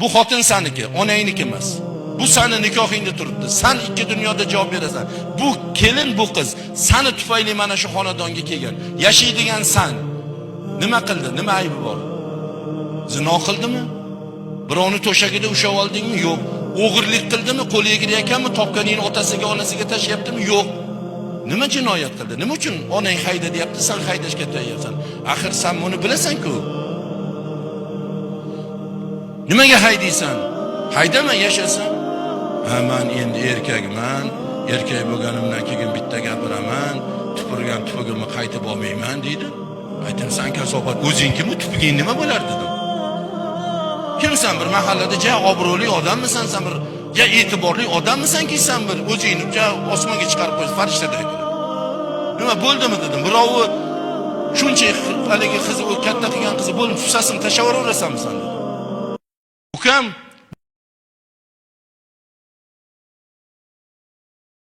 Bu xotin saniki, onangniki emas. Bu sani nikohingda turibdi. San ikki dunyoda javob berasan. Bu kelin bu qiz sani tufayli mana shu xonadonga kelgan. Yashaydigan san. Nima qildi? Nima aybi bor? Zino qildimi? Birovni to'shagida ushlab oldingmi? Yo'q. O'g'irlik qildimi? Qo'liga kirayotganmi? Topganingni otasiga, onasiga tashlayaptimi? Yo'q. Nima jinoyat qildi? Nima uchun onang hayda deyapti, sen haydashga tayyorsan? Axir sen buni bilasan-ku. Nimaga haydaysan? Haydama yashasan. Ha men endi erkakman. Erkak bo'lganimdan keyin bitta gapiraman. Tupurgan tupugimni qaytib olmayman deydi. Aytim sen kasobat o'zing kimmi tupuging nima bo'lar dedim. Kimsan bir mahallada ja obro'li odammisan sen bir ja e'tiborli odammisanki sen bir o'zingni ja osmonga chiqarib qo'yib farishtadek. Nima bo'ldimi dedim. Birovi shuncha haligi qizi u katta qilgan qizi bo'lib susasini tashlab yuraverasanmi sen dedi. them.